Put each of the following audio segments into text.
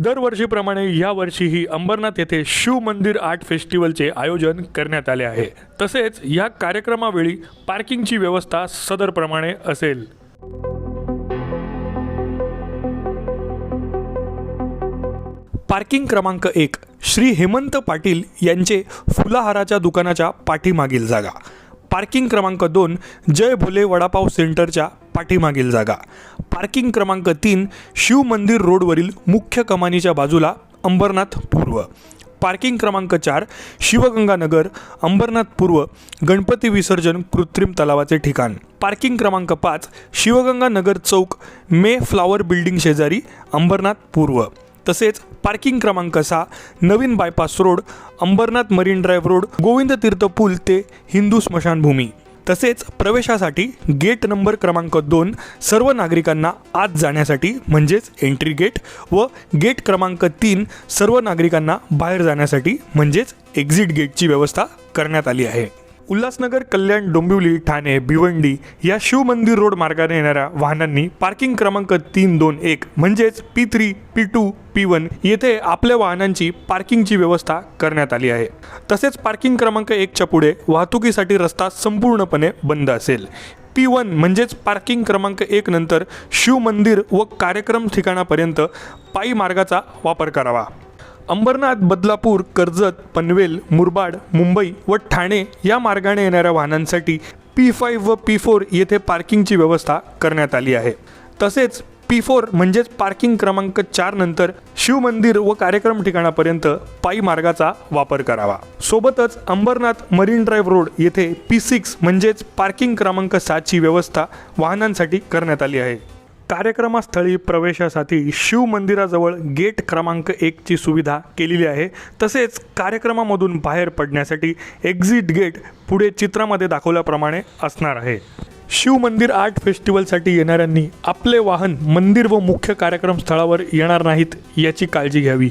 दरवर्षीप्रमाणे यावर्षीही अंबरनाथ येथे शिव मंदिर आर्ट फेस्टिवलचे आयोजन करण्यात आले आहे. तसेच या कार्यक्रमावेळी पार्किंगची व्यवस्था सदरप्रमाणे असेल. पार्किंग क्रमांक एक श्री हेमंत पाटील यांचे फुलाहाराच्या दुकानाच्या पाठीमागील जागा. पार्किंग क्रमांक दोन जय भोले वडापाव सेंटरच्या पाठीमागील जागा. पार्किंग क्रमांक तीन शिव मंदिर रोडवरील मुख्य कमानीच्या बाजूला अंबरनाथ पूर्व. पार्किंग क्रमांक चार शिवगंगानगर अंबरनाथ पूर्व गणपती विसर्जन कृत्रिम तलावाचे ठिकाण. पार्किंग क्रमांक पाच शिवगंगानगर चौक मे फ्लावर बिल्डिंग शेजारी अंबरनाथ पूर्व. तसेच पार्किंग क्रमांक सहा नवीन bypass road Ambernath marine drive road Govind Tirth पूल ते हिंदू स्मशानभूमी. तसेच प्रवेशासाठी गेट नंबर क्रमांक दोन सर्व नागरिकांना आत जाण्यासाठी म्हणजेच एंट्री गेट व गेट क्रमांक तीन सर्व नागरिकांना बाहेर जाण्यासाठी म्हणजेच एक्झिट गेटची व्यवस्था करण्यात आली आहे. उल्हासनगर कल्याण डोंबिवली ठाणे भिवंडी या शिवमंदिर रोड मार्गाने येणाऱ्या वाहनांनी पार्किंग क्रमांक तीन दोन एक म्हणजेच P three P two P one येथे आपल्या वाहनांची पार्किंगची व्यवस्था करण्यात आली आहे. तसेच पार्किंग क्रमांक एकच्या पुढे वाहतुकीसाठी रस्ता संपूर्णपणे बंद असेल. पी वन म्हणजेच पार्किंग क्रमांक एक नंतर शिवमंदिर व कार्यक्रम ठिकाणापर्यंत पायी मार्गाचा वापर करावा. अंबरनाथ बदलापूर कर्जत पनवेल मुरबाड मुंबई व ठाणे या मार्गाने येणाऱ्या वाहनांसाठी पी फाईव्ह व पी फोर येथे पार्किंगची व्यवस्था करण्यात आली आहे. तसेच पी फोर म्हणजेच पार्किंग क्रमांक चार नंतर शिवमंदिर व कार्यक्रम ठिकाणापर्यंत पायी मार्गाचा वापर करावा. सोबतच अंबरनाथ मरीन ड्राईव्ह रोड येथे पी सिक्स म्हणजेच पार्किंग क्रमांक सातची व्यवस्था वाहनांसाठी करण्यात आली आहे. कार्यक्रमस्थळी प्रवेशासाठी शिव मंदिराजवळ गेट क्रमांक एकची सुविधा केलेली आहे. तसेच कार्यक्रमामधून बाहेर पडण्यासाठी एक्झिट गेट पुढे चित्रामध्ये दाखवल्याप्रमाणे असणार आहे. शिव मंदिर आर्ट फेस्टिवलसाठी येणाऱ्यांनी आपले वाहन मंदिर व मुख्य कार्यक्रम स्थळावर येणार नाहीत याची काळजी घ्यावी.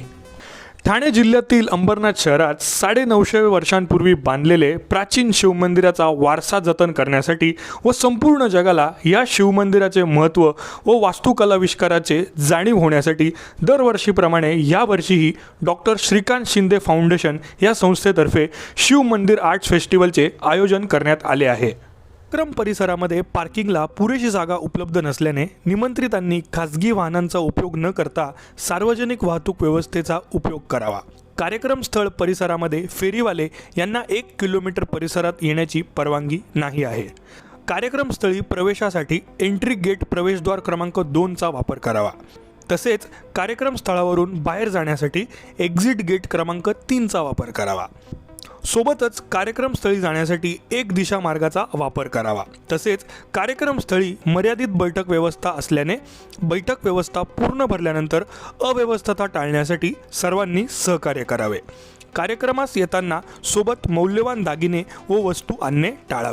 ठाणे जिल्ह्यातील अंबरनाथ शहरात साडेनऊशे वर्षांपूर्वी बांधलेले प्राचीन शिवमंदिराचा वारसा जतन करण्यासाठी व संपूर्ण जगाला या शिवमंदिराचे महत्त्व व वास्तुकलाविष्काराचे जाणीव होण्यासाठी दरवर्षीप्रमाणे यावर्षीही डॉक्टर श्रीकांत शिंदे फाउंडेशन या संस्थेतर्फे शिवमंदिर आर्ट्स फेस्टिवलचे आयोजन करण्यात आले आहे. कार्यक्रम परिसरामध्ये पार्किंगला पुरेशी जागा उपलब्ध नसल्याने निमंत्रितांनी खासगी वाहनांचा उपयोग न करता सार्वजनिक वाहतूक व्यवस्थेचा उपयोग करावा. कार्यक्रम स्थळ परिसरामध्ये फेरीवाले यांना एक किलोमीटर परिसरात येण्याची परवानगी नाही आहे. कार्यक्रम स्थळी प्रवेशासाठी एंट्री गेट प्रवेशद्वार क्रमांक दोनचा वापर करावा. तसेच कार्यक्रम स्थळावरून बाहेर जाण्यासाठी एक्झिट गेट क्रमांक तीनचा वापर करावा. सोबतच कार्यक्रमस्थळी जाण्यासाठी एक दिशा मार्गाचा वापर करावा. तसेच कार्यक्रमस्थळी मर्यादित बैठक व्यवस्था असल्याने बैठक व्यवस्था पूर्ण भरल्यानंतर अव्यवस्थता टाळण्यासाठी सर्वांनी सहकार्य करावे. कार्यक्रमास येताना सोबत मौल्यवान दागिने व वस्तू आणणे टाळावे.